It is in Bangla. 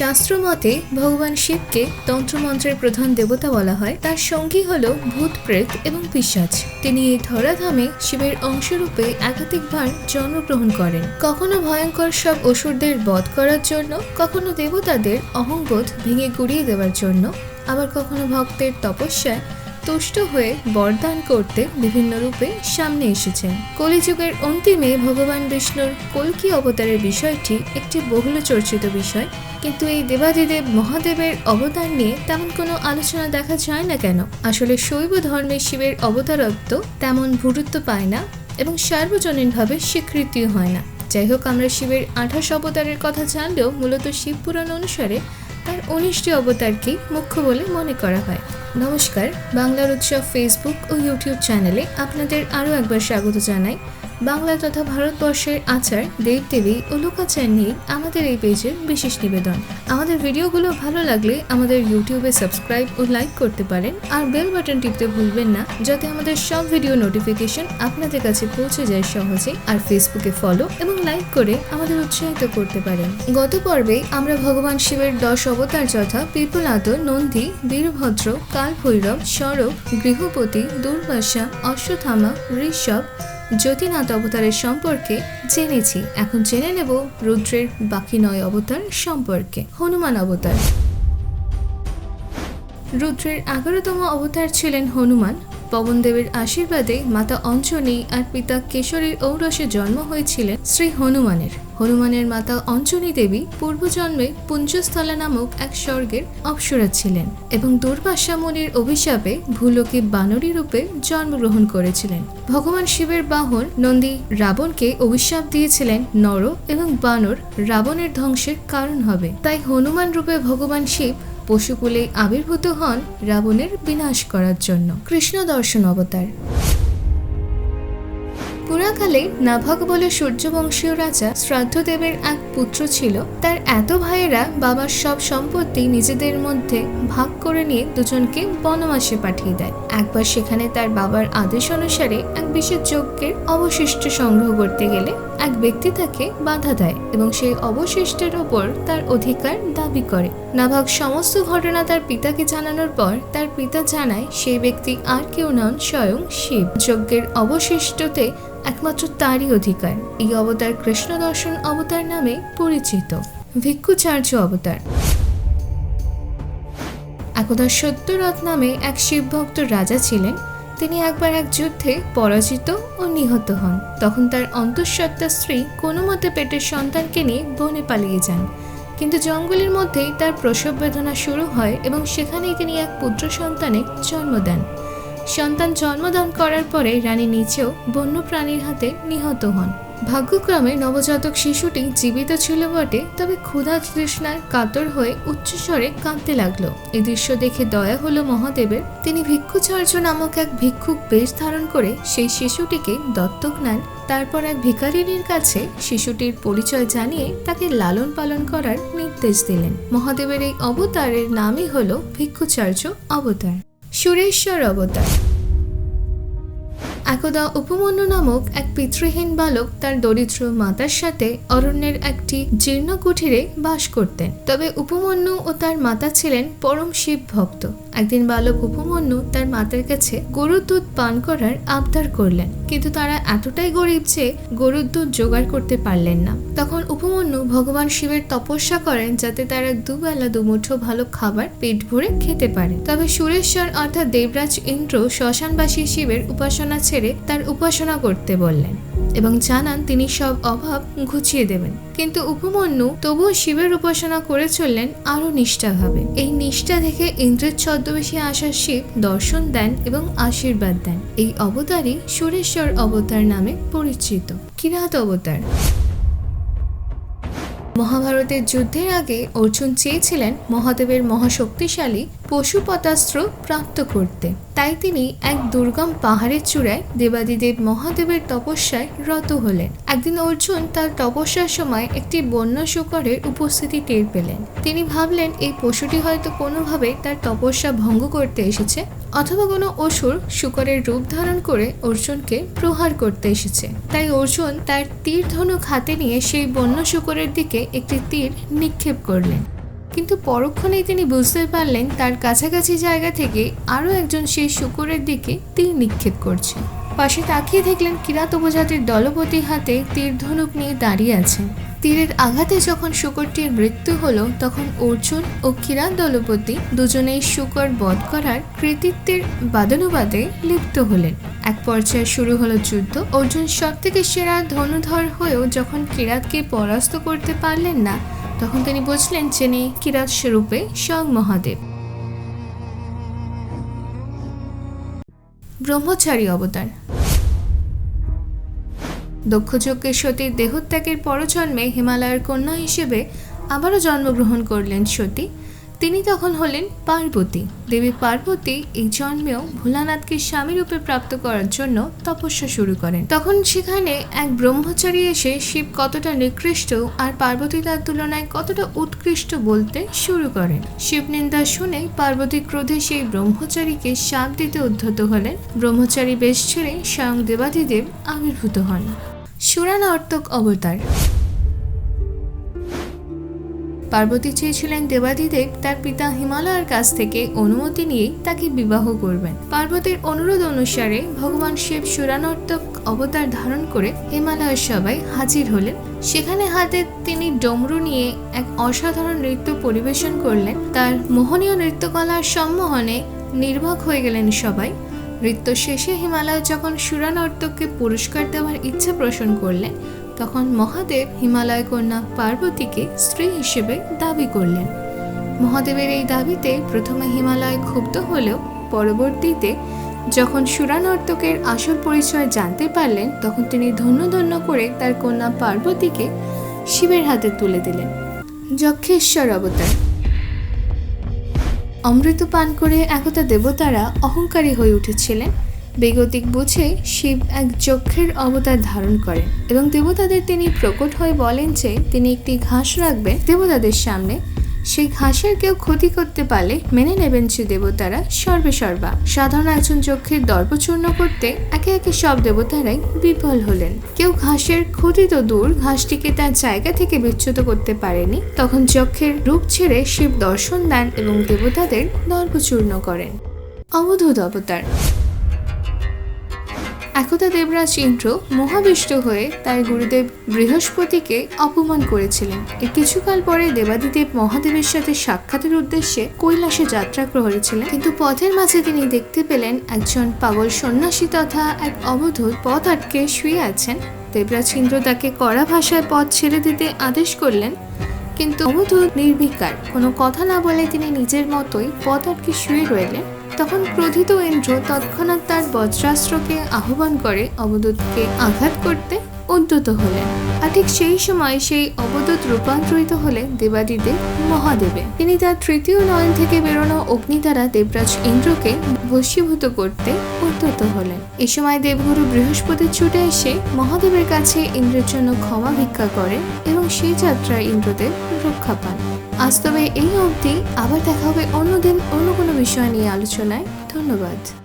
শাস্ত্র মতে ভগবান শিবকে তন্ত্রমন্ত্রের প্রধান দেবতা বলা হয়। তার সঙ্গী হল ভূত, প্রেত এবং পিসাজ তিনি এই ধরাধামে শিবের অংশরূপে একাধিকবার জন্মগ্রহণ করেন। কখনো ভয়ঙ্কর সব অসুরদের বধ করার জন্য, কখনো দেবতাদের অহংবোধ ভেঙে গুড়িয়ে দেওয়ার জন্য, আবার কখনো ভক্তের তপস্যায় তুষ্ট হয়ে বরদান করতে বিভিন্ন রূপে সামনে এসেছেন। কলিযুগের অন্তিমে ভগবান বিষ্ণুর কল্কি অবতারের বিষয়টি একটি বহুল চর্চিত বিষয়, কিন্তু এই দেবাদিদেব মহাদেবের অবদান নিয়ে তেমন কোনো আলোচনা দেখা যায় না কেন? আসলে শৈব ধর্মে শিবের অবতারত্ব তেমন গুরুত্ব পায় না এবং সার্বজনীনভাবে স্বীকৃতিও হয় না। যাই হোক, আমরা শিবের আঠাশ অবতারের কথা জানলেও মূলত শিব পুরাণ অনুসারে উনিশটি অবতারকেই মুখ্য বলে মনে করা হয়। নমস্কার, বাংলার উৎসব ফেসবুক ও ইউটিউব চ্যানেলে আপনাদের আরও একবার স্বাগত জানাই। বাংলা তথা ভারতবর্ষের আচার, দেবদেবী ও লোকাচার নিয়ে আমাদের এই পেজের বিশেষ নিবেদন। আমাদের ভিডিওগুলো ভালো লাগলে আমাদের ইউটিউবে সাবস্ক্রাইব ও লাইক করতে পারেন। আর বেল বাটন টিপতে ভুলবেন না, যাতে আমাদের সব ভিডিও নোটিফিকেশন আপনাদের কাছে পৌঁছে যায় সহজে আর ফেসবুকে ফলো এবং লাইক করে আমাদের উৎসাহিত করতে পারেন। গত পর্বে আমরা ভগবান শিবের দশ অবতার যথা পিপলাদ নন্দী, বীরভদ্র, কালভৈরব সরব গৃহপতি, দুর্বাসা অশ্বথামা ঋষভ জ্যোতিনাথ অবতারের সম্পর্কে জেনেছি। এখন জেনে নেব রুদ্রের বাকি নয় অবতার সম্পর্কে। হনুমান অবতার। রুদ্রের এগারোতম অবতার ছিলেন হনুমান। পবনদেবের আশীর্বাদে মাতা অঞ্জনী আর পিতা কেশরীর ঔরসে জন্ম হয়েছিলেন শ্রী হনুমানের। হনুমানের মাতা অঞ্জনী দেবী পূর্বজন্মে পুঞ্জস্থলা নামক এক স্বর্গের অপ্সরা ছিলেন এবং দুর্বাসা মুনির অভিশাপে ভূলোকে বানরী রূপে জন্মগ্রহণ করেছিলেন। ভগবান শিবের বাহন নন্দী রাবণকে অভিশাপ দিয়েছিলেন নর এবং বানর রাবণের ধ্বংসের কারণ হবে। তাই হনুমান রূপে ভগবান শিব পশুকুলে আবির্ভূত হন রাবণের বিনাশ করার জন্য। কৃষ্ণ দর্শন অবতার। পুরাকালে নাভাগ বলে সূর্যবংশীয় রাজা শ্রাদ্ধদেবের এক পুত্র ছিল। তার এত ভাইয়েরা বাবার সব সম্পত্তি নিজেদের মধ্যে ভাগ করে নিয়ে দুজনকে বনবাসে পাঠিয়ে দেয়। একবার সেখানে তার বাবার আদেশ অনুসারে এক বিশেষ যজ্ঞের অবশিষ্ট সংগ্রহ করতে গেলে এক ব্যক্তি তাকে বাধা দেয় এবং সেই অবশিষ্টের ওপর তার অধিকার দাবি করে। নাভাগ সমস্ত ঘটনা তার পিতাকে জানানোর পর তার পিতা জানায়, সেই ব্যক্তি আর কেউ নন, স্বয়ং শিব। যজ্ঞের অবশিষ্টতে একমাত্র তারই অধিকার। এই অবতার কৃষ্ণ দর্শন অবতার নামে পরিচিত। ভিক্ষুচার্য অবতার। একদা সত্যরথ নামে এক শিবভক্ত রাজা ছিলেন। তিনি একবার এক যুদ্ধে পরাজিত ও নিহত হন। তখন তার অন্তঃসত্ত্বা স্ত্রী কোনো মতে পেটের সন্তানকে নিয়ে বনে পালিয়ে যান। কিন্তু জঙ্গলের মধ্যেই তার প্রসব বেদনা শুরু হয় এবং সেখানেই তিনি এক পুত্র সন্তানের জন্ম দেন। সন্তান জন্মদান করার পরে রানী নিচেও বন্য প্রাণীর হাতে নিহত হন। ভাগ্যক্রমে নবজাতক শিশুটি জীবিত ছিল বটে, তবে ক্ষুধা তৃষ্ণায় কাতর হয়ে উচ্চস্বরে কাঁদতে লাগল। এই দৃশ্য দেখে দয়া হলো মহাদেবের। তিনি ভিক্ষুচার্য নামক এক ভিক্ষুক বেশ ধারণ করে সেই শিশুটিকে দত্তক নেন। তারপর এক ভিকারিনীর কাছে শিশুটির পরিচয় জানিয়ে তাকে লালন পালন করার নির্দেশ দিলেন। মহাদেবের এই অবতারের নামই হলো ভিক্ষুচার্য অবতার। সুরেশ্বর অবতার। একদা উপমন্যু নামক এক পিতৃহীন বালক তার দরিদ্র মাতার সাথে অরণ্যের একটি জীর্ণ কুঠিরে বাস করতেন। তবে উপমন্যু ও তার মাতা ছিলেন পরম শিব ভক্ত একদিন বালক উপমন্যু তার মাতার কাছে গরুর দুধ পান করার আবদার করলেন। কিন্তু তারা এতটাই গরিব যে গরুর দুধ জোগাড় করতে পারলেন না। তখন উপমন্যু ভগবান শিবের তপস্যা করেন যাতে তারা দুবেলা দুমুঠো ভালো খাবার পেট ভরে খেতে পারে। তবে সুরেশ্বর অর্থাৎ দেবরাজ ইন্দ্র শ্মশানবাসী শিবের উপাসনা ছেড়ে তার উপাসনা করতে বললেন। এবং জানান তিনি সব অভাব ঘুচিয়ে দেবেন। কিন্তু উপমন্যু তবুও শিবের উপাসনা করে চললেন আরও নিষ্ঠাভাবে। এই নিষ্ঠা দেখে ইন্দ্রের ছদ্মবেশে আসা শিব দর্শন দেন এবং আশীর্বাদ দেন। এই অবতারই সুরেশ্বর অবতার নামে পরিচিত। কিরাত অবতার। মহাভারতের যুদ্ধের আগে অর্জুন চেয়েছিলেন মহাদেবের মহাশক্তিশালী পশুপতাস্ত্র প্রাপ্ত করতে। তাই তিনি এক দুর্গম পাহাড়ের চূড়ায় দেবাদিদেব মহাদেবের তপস্যায় রত হলেন। একদিন অর্জুন তার তপস্যার সময় একটি বন্য শুকরের উপস্থিতি টের পেলেন। তিনি ভাবলেন, এই পশুটি হয়তো কোনোভাবে তার তপস্যা ভঙ্গ করতে এসেছে। অথবা কোনো অসুর শুকরের রূপ ধারণ করে অর্জুনকে প্রহার করতে এসেছে। তাই অর্জুন তার তীর ধনুক হাতে নিয়ে সেই বন্য শুকরের দিকে একটি তীর নিক্ষেপ করলেন। কিন্তু পরক্ষণেই তিনি বুঝতে পারলেন তার কাছাকাছি জায়গা থেকে আরও একজন সেই শুকরের দিকে তীর নিক্ষেপ করছে। পাশে তাকিয়ে দেখলেন কিরাত উপজাতির দলপতি হাতে তীর ধনুক নিয়ে দাঁড়িয়ে আছেন। তীরের আঘাতে যখন শুকরটির মৃত্যু হলো, তখন অর্জুন ও কিরাত দলপতি দুজনেই শুকর বধ করার কৃতিত্বের বাদানুবাদে লিপ্ত হলেন। এক পর্যায়ে শুরু হলো যুদ্ধ। অর্জুন সব থেকে সেরা ধনুধর হয়েও যখন কিরাতকে পরাস্ত করতে পারলেন না, তখন তিনি বুঝলেন যিনি কিরাত স্বরূপে স্বয়ং মহাদেব। ব্রহ্মচারী অবতার। দক্ষযজ্ঞের সতীর দেহত্যাগের পরজন্মে হিমালয়ের কন্যা হিসেবে আবারও জন্মগ্রহণ করলেন সতী। তিনি তখন হলেন পার্বতী। দেবী পার্বতী এই জন্মেও ভোলানাথকে স্বামী রূপে প্রাপ্ত করার জন্য তপস্যা শুরু করেন। তখন সেখানে এক ব্রহ্মচারী এসে শিব কতটা নিকৃষ্ট আর পার্বতী তার তুলনায় কতটা উৎকৃষ্ট বলতে শুরু করেন। শিব নিন্দা শুনে পার্বতী ক্রোধে সেই ব্রহ্মচারীকে শাপ দিতে উদ্ধত হলেন। ব্রহ্মচারী বেশ ছেড়ে স্বয়ং দেবাদিদেব আবির্ভূত হন। সুরানর্তক অবতার। পার্বতী চেয়েছিলেন দেবাদিদেব তার পিতা হিমালয়ের কাছ থেকে অনুমতি নিয়েই তাকে বিবাহ করবেন। পার্বতীর অনুরোধ অনুসারে ভগবান শিব সুরানর্তক অবতার ধারণ করে হিমালয়ের সবাই হাজির হলেন। সেখানে হাতে তিনি ডমরু নিয়ে এক অসাধারণ নৃত্য পরিবেশন করলেন। তার মোহনীয় নৃত্যকলার সম্মোহনে নির্বাক হয়ে গেলেন সবাই। নৃত্য শেষে হিমালয় যখন সুরানর্তককে পুরস্কার দেওয়ার ইচ্ছা পোষণ করলেন তখন মহাদেব হিমালয় কন্যা পার্বতীকে স্ত্রী হিসেবে দাবি করলেন। মহাদেবের এই দাবিতে প্রথমে হিমালয় ক্ষুব্ধ হলেও পরবর্তীতে যখন সুরানর্তকের আসল পরিচয় জানতে পারলেন, তখন তিনি ধন্য ধন্য করে তার কন্যা পার্বতীকে শিবের হাতে তুলে দিলেন। যক্ষেশ্বর অবতার। অমৃত পান করে একতা দেবতারা অহংকারী হয়ে উঠেছিলেন। বেগতিক বুঝে শিব এক যক্ষের অবতার ধারণ করেন এবং দেবতাদের তিনি প্রকট হয়ে বলেন যে তিনি একটি ঘাস রাখবেন দেবতাদের সামনে। সেই ঘাসের কেউ ক্ষতি করতে পারলে মেনে নেবেন সে দেবতারা সর্বে সর্বা। সাধারণ একজন যক্ষের দর্পচূর্ণ করতে একে একে সব দেবতারাই বিফল হলেন। কেউ ঘাসের ক্ষতি তো দূর, ঘাসটিকে তার জায়গা থেকে বিচ্যুত করতে পারেনি। তখন যক্ষের রূপ ছেড়ে শিব দর্শন দেন এবং দেবতাদের দর্পচূর্ণ করেন। অবধূত অবতার। একদা দেবরাজ ইন্দ্র মহাবিষ্ট হয়ে তার গুরুদেব বৃহস্পতিকে অপমান করেছিলেন। কিছুকাল পরে দেবাদিদেব মহাদেবের সাথে সাক্ষাতের উদ্দেশ্যে কৈলাসে যাত্রা করেছিলেন কিন্তু পথের মাঝে তিনি দেখতে পেলেন একজন পাগল সন্ন্যাসী তথা এক অবধূত পথ আটকে শুয়ে আছেন। দেবরাজ ইন্দ্র তাকে কড়া ভাষায় পথ ছেড়ে দিতে আদেশ করলেন, কিন্তু অবধূত নির্বিকার। কোনো কথা না বলে তিনি নিজের মতোই পথ আটকে শুয়ে রইলেন। তখন ক্রোধিত ইন্দ্র তৎক্ষণাৎ তার বজ্রাস্ত্রকে আহ্বান করে অবদূতকে আঘাত করতে উদ্যত হলেন। আর ঠিক সেই সময় সেই অবদূত রূপান্তরিত হলেন দেবাদিদেব মহাদেবে। তিনি তার তৃতীয় নয়ন থেকে বেরোনো অগ্নি দ্বারা দেবরাজ ইন্দ্রকে বশীভূত করতে উদ্যত হলেন। এ সময় দেবগুরু বৃহস্পতি ছুটে এসে মহাদেবের কাছে ইন্দ্রের জন্য ক্ষমা ভিক্ষা করেন এবং সেই যাত্রায় ইন্দ্রদেব রক্ষা পান। আজ তবে এই অবধি আবার দেখা হবে অন্যদিন অন্য কোনো বিষয় নিয়ে আলোচনায়। ধন্যবাদ।